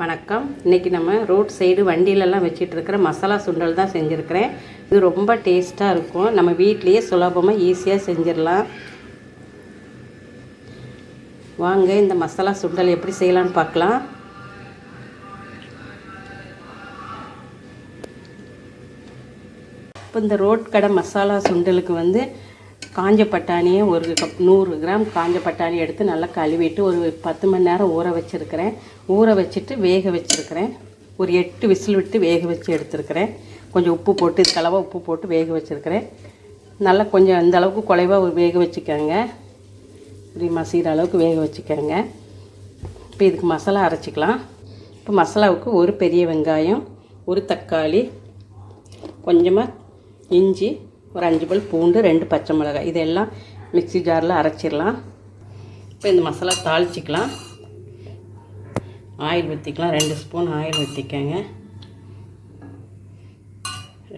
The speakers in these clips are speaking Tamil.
வணக்கம். இன்றைக்கி நம்ம ரோட் சைடு வண்டியிலலாம் வச்சிட்டு இருக்கிற மசாலா சுண்டல் தான் செஞ்சுருக்கிறேன். இது ரொம்ப டேஸ்ட்டாக இருக்கும். நம்ம வீட்லேயே சுலபமாக ஈஸியாக செஞ்சிடலாம். வாங்க இந்த மசாலா சுண்டல் எப்படி செய்யலாம்னு பார்க்கலாம். இப்போ இந்த ரோட் கடை மசாலா சுண்டலுக்கு வந்து காஞ்ச பட்டாணியை ஒரு கப் நூறு கிராம் காஞ்ச பட்டாணி எடுத்து நல்லா கழுவிட்டு ஒரு பத்து மணி நேரம் ஊற வச்சுருக்கிறேன். ஊற வச்சுட்டு வேக வச்சுருக்கிறேன். ஒரு எட்டு விசில் விட்டு வேக வச்சு எடுத்துருக்கிறேன். கொஞ்சம் உப்பு போட்டு கலவாக உப்பு போட்டு வேக வச்சுருக்கிறேன். நல்லா கொஞ்சம் அந்த அளவுக்கு குலைவாக வேக வச்சுக்கோங்க. இப்படி மசிகிற அளவுக்கு வேக வச்சுக்கோங்க. இப்போ இதுக்கு மசாலா அரைச்சிக்கலாம். இப்போ மசாலாவுக்கு ஒரு பெரிய வெங்காயம் ஒரு தக்காளி கொஞ்சமாக இஞ்சி ஒரு அஞ்சு பல் பூண்டு ரெண்டு பச்சை மிளகாய். இதெல்லாம் மிக்ஸி ஜாரில் அரைச்சிடலாம். இப்போ இந்த மசாலா தாளிச்சிக்கலாம். ஆயில் ஊற்றிக்கலாம் ரெண்டு ஸ்பூன் ஆயில் ஊற்றிக்கங்க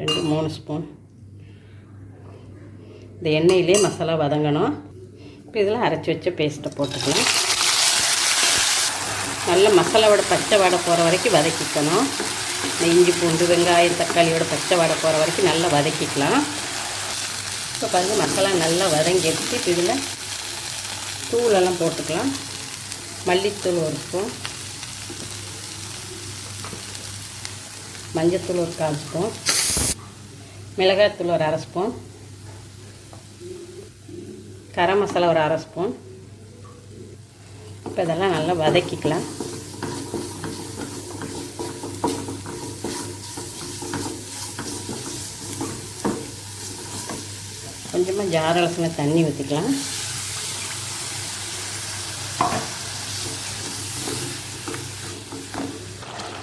ரெண்டு மூணு ஸ்பூன் இந்த எண்ணெயிலே மசாலா வதங்கணும். இப்போ இதில் அரைச்சி வச்ச பேஸ்ட்டை போட்டுக்கலாம். நல்ல மசாலாவோட பச்சை வாடை போகிற வரைக்கும் வதக்கிக்கணும். இந்த இஞ்சி பூண்டு வெங்காயம் தக்காளியோட பச்சை வாடை போகிற வரைக்கும் நல்லா வதக்கிக்கலாம். இப்போ பாருங்கள் மசாலா நல்லா வதங்கிடுச்சு இப்போ இதில் தூளெல்லாம் போட்டுக்கலாம். மல்லித்தூள் ஒரு ஸ்பூன். மஞ்சத்தூள் ஒரு கால் ஸ்பூன். மிளகாய்த்தூள் ஒரு அரை ஸ்பூன். கரம் மசாலா ஒரு அரை ஸ்பூன். இப்போ இதெல்லாம் நல்லா வதக்கிக்கலாம். கொஞ்சமாக ஜார அலசின தண்ணி ஊற்றிக்கலாம்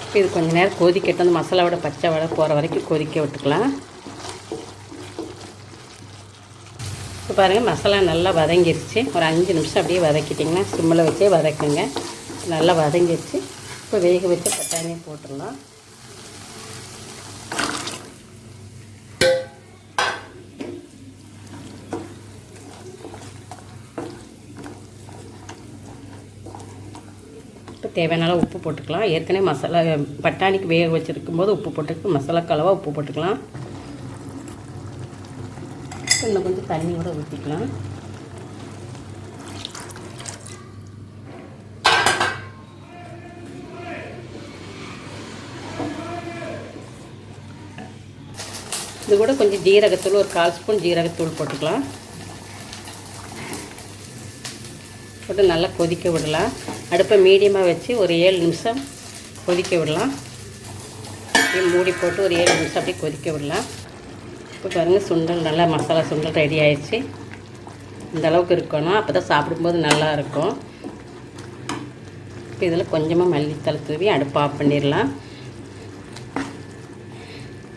இப்போ இது கொஞ்சம் நேரம் கொதிக்கட்டும் அந்த மசாலாவோட பச்சை வடை போகிற வரைக்கும் கொதிக்க விட்டுக்கலாம். இப்போ பாருங்கள் மசாலா நல்லா வதங்கிருச்சு. ஒரு அஞ்சு நிமிஷம் அப்படியே வதக்கிட்டிங்கன்னா சிம்மில் வச்சே வதக்குங்க. நல்லா வதங்கிருச்சு. இப்போ வேக வச்சு பட்டாணியை போட்டுடலாம். தேவையான உப்பு போட்டுக்கலாம். ஏற்கனவே மசாலா பட்டாணிக்கு வேக வச்சுருக்கும் போது உப்பு போட்டுக்கு மசாலா கலவாக உப்பு போட்டுக்கலாம். இன்னும் கொஞ்சம் தண்ணியோட ஊற்றிக்கலாம் இது கூட கொஞ்சம் ஜீரகத்தூள் ஒரு கால் ஸ்பூன் ஜீரகத்தூள் போட்டுக்கலாம். போட்டு நல்லா கொதிக்க விடலாம். அடுப்பை மீடியமாக வச்சு ஒரு ஏழு நிமிஷம் கொதிக்க விடலாம். அப்படியே மூடி போட்டு ஒரு ஏழு நிமிஷம் அப்படியே கொதிக்க விடலாம். இப்போ பாருங்கள் சுண்டல் நல்லா மசாலா சுண்டல் ரெடி ஆயிடுச்சு. இந்த அளவுக்கு இருக்கணும். அப்போ தான் சாப்பிடும்போது நல்லா இருக்கும். இப்போ இதில் கொஞ்சமாக மல்லித்தலை தூவி அடுப்பு ஆஃப் பண்ணிடலாம்.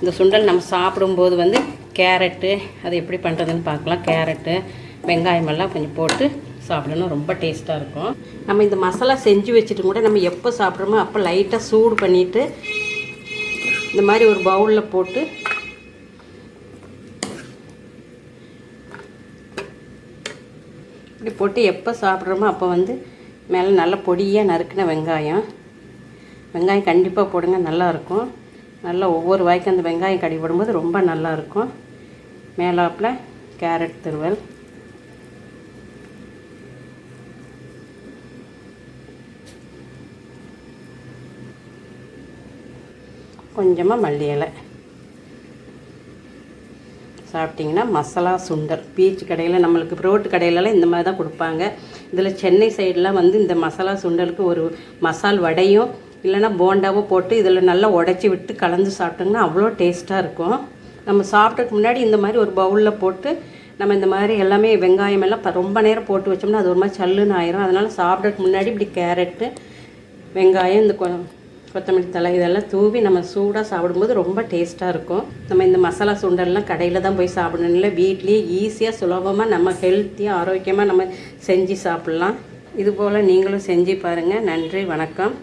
இந்த சுண்டல் நம்ம சாப்பிடும்போது வந்து கேரட்டு அது எப்படி பண்ணுறதுன்னு பார்க்கலாம். கேரட்டு வெங்காயமெல்லாம் கொஞ்சம் போட்டு சாப்பிடணும். ரொம்ப டேஸ்ட்டாக இருக்கும். நம்ம இந்த மசாலா செஞ்சு வச்சுட்டு கூட நம்ம எப்போ சாப்பிட்றோமோ அப்போ லைட்டாக சூடு பண்ணிவிட்டு இந்த மாதிரி ஒரு பவுலில் போட்டு இப்படி போட்டு எப்போ சாப்பிட்றோமோ அப்போ வந்து மேலே நல்ல பொடியாக நறுக்கின வெங்காயம். வெங்காயம் கண்டிப்பாக போடுங்க நல்லாயிருக்கும் நல்லா ஒவ்வொரு வாய்க்கும் அந்த வெங்காயம் கடி போடும்போது ரொம்ப நல்லாயிருக்கும் மேலாப்பில் கேரட் திருவல். கொஞ்சமாக மல்லி இலை. சாப்பிட்டிங்கன்னா மசாலா சுண்டல். பீச் கடையில் நம்மளுக்கு ரோட்டு கடையிலலாம் இந்த மாதிரி தான் கொடுப்பாங்க. இதில் சென்னை சைடெலாம் வந்து இந்த மசாலா சுண்டலுக்கு ஒரு மசால் வடையும் இல்லைன்னா போண்டாவோ போட்டு இதில் நல்லா உடச்சி விட்டு கலந்து சாப்பிட்டோங்கன்னா அவ்வளோ டேஸ்ட்டாக இருக்கும். நம்ம சாப்பிட்டதுக்கு முன்னாடி இந்த மாதிரி ஒரு பவுலில் போட்டு நம்ம இந்த மாதிரி எல்லாமே வெங்காயம் எல்லாம் ரொம்ப நேரம் போட்டு வச்சோம்னா அது ஒரு மாதிரி சல்லுன்னு ஆயிரும். அதனால் சாப்பிட்றதுக்கு முன்னாடி இப்படி கேரட்டு வெங்காயம் இந்த கொ கொத்தமல்லி தழை இதெல்லாம் தூவி நம்ம சூடாக சாப்பிடும்போது ரொம்ப டேஸ்ட்டாக இருக்கும். நம்ம இந்த மசாலா சுண்டல்லாம் கடையில் தான் போய் சாப்பிடணும். இல்லை வீட்லேயே ஈஸியாக சுலபமாக நம்ம ஹெல்த்தியாக ஆரோக்கியமாக நம்ம செஞ்சு சாப்பிட்லாம். இதுபோல் நீங்களும் செஞ்சு பாருங்கள் நன்றி வணக்கம்.